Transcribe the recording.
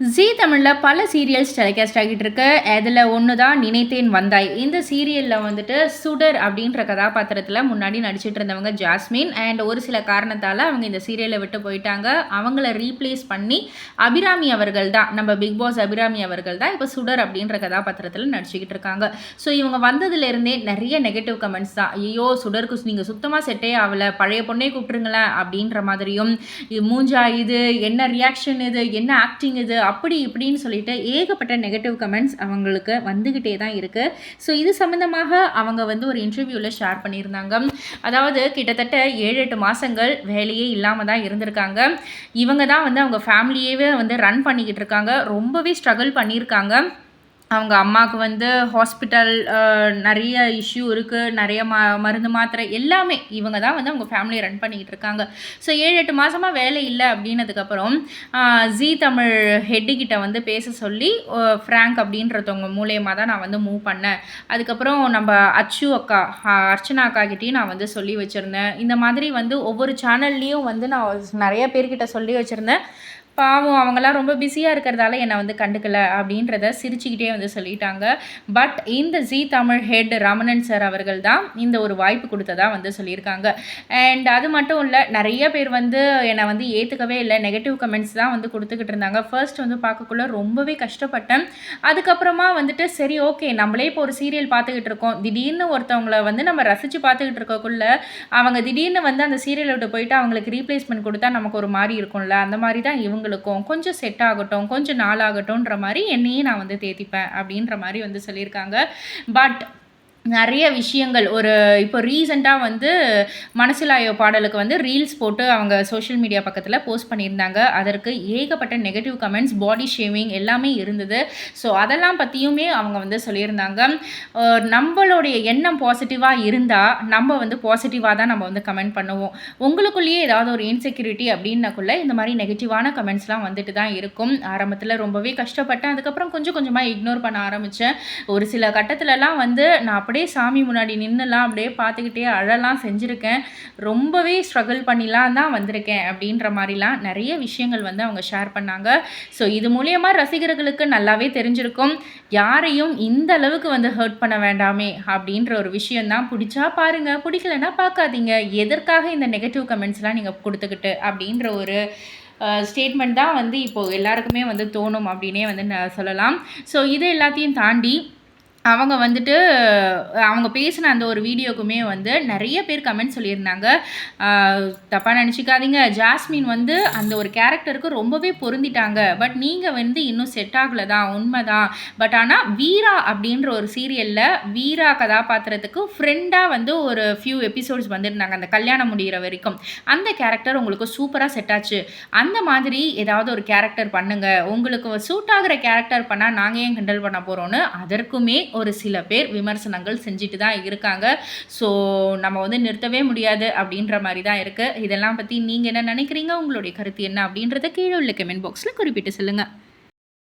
G தமிழில் பல serials telecast ஆகிட்டு இருக்கு அதில் ஒன்று தான் நினைத்தேன் வந்தாய். இந்த சீரியலில் வந்துட்டு சுடர் அப்படின்ற கதாபாத்திரத்தில் முன்னாடி நடிச்சிட்டு இருந்தவங்க ஜாஸ்மின். அண்ட் ஒரு சில காரணத்தால் அவங்க இந்த சீரியலை விட்டு போயிட்டாங்க. அவங்கள ரீப்ளேஸ் பண்ணி அபிராமி அவர்கள் தான். நம்ம பிக் பாஸ் அபிராமி அவர்கள் தான் இப்போ சுடர் அப்படின்ற கதாபாத்திரத்தில் நடிச்சுக்கிட்டு இருக்காங்க. ஸோ இவங்க வந்ததுலேருந்தே நிறைய நெகட்டிவ் கமெண்ட்ஸ் தான். ஐயோ சுடருக்கு நீங்கள் சுத்தமாக செட்டே ஆகலை. பழைய பொண்ணே கூப்பிட்டுருங்களேன் அப்படின்ற மாதிரியும். மூஞ்சா இது? என்ன ரியாக்ஷன் இது? என்ன ஆக்டிங் இது? அப்படி இப்படின்னு சொல்லிட்டு ஏகப்பட்ட நெகட்டிவ் கமெண்ட்ஸ் அவங்களுக்கு வந்துக்கிட்டே தான் இருக்குது ஸோ இது சம்மந்தமாக அவங்க வந்து ஒரு இன்டர்வியூவில் ஷேர் பண்ணியிருந்தாங்க. அதாவது கிட்டத்தட்ட ஏழு எட்டு மாதங்கள் வேலையே இல்லாமல் தான் இருந்திருக்காங்க. இவங்க தான் வந்து அவங்க ஃபேமிலியவே வந்து ரன் பண்ணிக்கிட்டு இருக்காங்க. ரொம்பவே ஸ்ட்ரகிள் பண்ணியிருக்காங்க. அவங்க அம்மாவுக்கு வந்து ஹாஸ்பிட்டல் நிறைய இஷ்யூ இருக்குது நிறைய ம மருந்து மாத்திரை எல்லாமே இவங்க தான் வந்து அவங்க ஃபேமிலியை ரன் பண்ணிக்கிட்டு இருக்காங்க. ஸோ ஏழு எட்டு மாதமாக வேலை இல்லை அப்படின்னதுக்கப்புறம் ஜி தமிழ் ஹெட்டுக்கிட்ட வந்து பேச சொல்லி ஃப்ராங்க் அப்படின்றதவங்க மூலயமா தான் நான் வந்து மூவ் பண்ணேன். அதுக்கப்புறம் நம்ம அச்சு அக்கா அர்ச்சனா அக்கா கிட்டேயும் நான் வந்து சொல்லி வச்சுருந்தேன். இந்த மாதிரி வந்து ஒவ்வொரு சேனல்லையும் வந்து நான் நிறைய பேர்கிட்ட சொல்லி வச்சுருந்தேன். பாவம் அவங்களாம் ரொம்ப பிஸியாக இருக்கிறதால என்னை வந்து கண்டுக்கல அப்படின்றத சிரிச்சுக்கிட்டே வந்து சொல்லிட்டாங்க. பட் இந்த Zee Tamil head Ramanan sir அவர்கள் தான் இந்த ஒரு வாய்ப்பு கொடுத்ததாக வந்து சொல்லியிருக்காங்க. அண்ட் அது மட்டும் இல்லை நிறைய பேர் வந்து என்னை வந்து ஏற்றுக்கவே இல்லை. நெகட்டிவ் கமெண்ட்ஸ் தான் வந்து கொடுத்துக்கிட்டு இருந்தாங்க. ஃபர்ஸ்ட் வந்து பார்க்கக்குள்ள ரொம்பவே கஷ்டப்பட்டேன். அதுக்கப்புறமா வந்துட்டு சரி ஓகே நம்மளே இப்போ ஒரு சீரியல் பார்த்துக்கிட்டு இருக்கோம். திடீர்னு ஒருத்தவங்களை வந்து நம்ம ரசித்து பார்த்துக்கிட்டு இருக்கக்குள்ள அவங்க திடீர்னு வந்து அந்த சீரியலை விட்டு போயிட்டு அவங்களுக்கு ரீப்ளேஸ்மெண்ட் கொடுத்தா நமக்கு ஒரு மாதிரி இருக்கும்ல. அந்த மாதிரி தான் இவங்க அவங்களுக்கும் கொஞ்சம் செட் ஆகட்டும் கொஞ்சம் நாள் ஆகட்டும்ன்ற மாதிரி என்னையே நான் வந்து தேத்திப்பேன் அப்படின்ற மாதிரி வந்து சொல்லியிருக்காங்க. பட் நிறைய விஷயங்கள். ஒரு இப்போ ரீசெண்டாக வந்து மனசிலாயோ பாடலுக்கு வந்து ரீல்ஸ் போட்டு அவங்க சோஷியல் மீடியா பக்கத்தில் போஸ்ட் பண்ணியிருந்தாங்க. அதற்கு ஏகப்பட்ட நெகட்டிவ் கமெண்ட்ஸ் பாடி ஷேவிங் எல்லாமே இருந்தது. ஸோ அதெல்லாம் பற்றியுமே அவங்க வந்து சொல்லியிருந்தாங்க. நம்மளுடைய எண்ணம் பாசிட்டிவாக இருந்தால் நம்ம வந்து பாசிட்டிவாக தான் நம்ம வந்து கமெண்ட் பண்ணுவோம். உங்களுக்குள்ளேயே ஏதாவது ஒரு இன்செக்யூரிட்டி அப்படின்னக்குள்ளே இந்த மாதிரி நெகட்டிவான கமெண்ட்ஸ்லாம் வந்துட்டு தான் இருக்கும். ஆரம்பத்தில் ரொம்பவே கஷ்டப்பட்டேன். அதுக்கப்புறம் கொஞ்சம் கொஞ்சமாக இக்னோர் பண்ண ஆரம்பித்தேன் ஒரு சில கட்டத்துலலாம் வந்து நான் அப்படியே சாமி முன்னாடி நின்றுலாம் அப்படியே பார்த்துக்கிட்டே அழலாம் செஞ்சுருக்கேன். ரொம்பவே ஸ்ட்ரகிள் பண்ணிலாம் தான் வந்திருக்கேன் அப்படின்ற மாதிரிலாம் நிறைய விஷயங்கள் வந்து அவங்க ஷேர் பண்ணாங்க. ஸோ இது மூலியமாக ரசிகர்களுக்கு நல்லாவே தெரிஞ்சிருக்கும். யாரையும் இந்த அளவுக்கு வந்து ஹர்ட் பண்ண வேண்டாமே அப்படின்ற ஒரு விஷயந்தான் பிடிச்சா பாருங்கள் பிடிக்கலன்னா பார்க்காதீங்க. எதற்காக இந்த நெகட்டிவ் கமெண்ட்ஸ்லாம் நீங்கள் கொடுத்துக்கிட்டு அப்படின்ற ஒரு ஸ்டேட்மெண்ட் தான் வந்து இப்போது எல்லாருக்குமே வந்து தோணும் அப்படின்னே வந்து சொல்லலாம். ஸோ இது எல்லாத்தையும் தாண்டி அவங்க வந்துட்டு அவங்க பேசின அந்த ஒரு வீடியோக்குமே வந்து நிறைய பேர் கமெண்ட் சொல்லியிருந்தாங்க. தப்பாக நினச்சிக்காதீங்க. ஜாஸ்மின் வந்து அந்த ஒரு கேரக்டருக்கு ரொம்பவே பொருந்திட்டாங்க. பட் நீங்கள் வந்து இன்னும் செட் ஆகலை தான் உண்மை தான். பட் ஆனால் வீரா அப்படின்ற ஒரு சீரியலில் வீரா கதாபாத்திரத்துக்கு ஃப்ரெண்டாக வந்து ஒரு ஃபியூ எபிசோட்ஸ் வந்திருந்தாங்க. அந்த கல்யாணம் முடிகிற வரைக்கும். அந்த கேரக்டர் உங்களுக்கு சூப்பராக செட் ஆச்சு. அந்த மாதிரி ஏதாவது ஒரு கேரக்டர் பண்ணுங்கள் உங்களுக்கு சூட் ஆகிற கேரக்டர் பண்ணால் நாங்கள் ஏன் கிண்டல் பண்ண போகிறோன்னு அதற்குமே ஒரு சில பேர் விமர்சனங்கள் செஞ்சுட்டு தான் இருக்காங்க. ஸோ நம்ம வந்து நிறுத்தவே முடியாது அப்படின்ற மாதிரி தான் இருக்குது இதெல்லாம் பற்றி நீங்கள் என்ன நினைக்கிறீங்க? உங்களுடைய கருத்து என்ன அப்படின்றத கீழே உள்ள கமெண்ட் பாக்ஸில் குறிப்பிட்டு சொல்லுங்கள்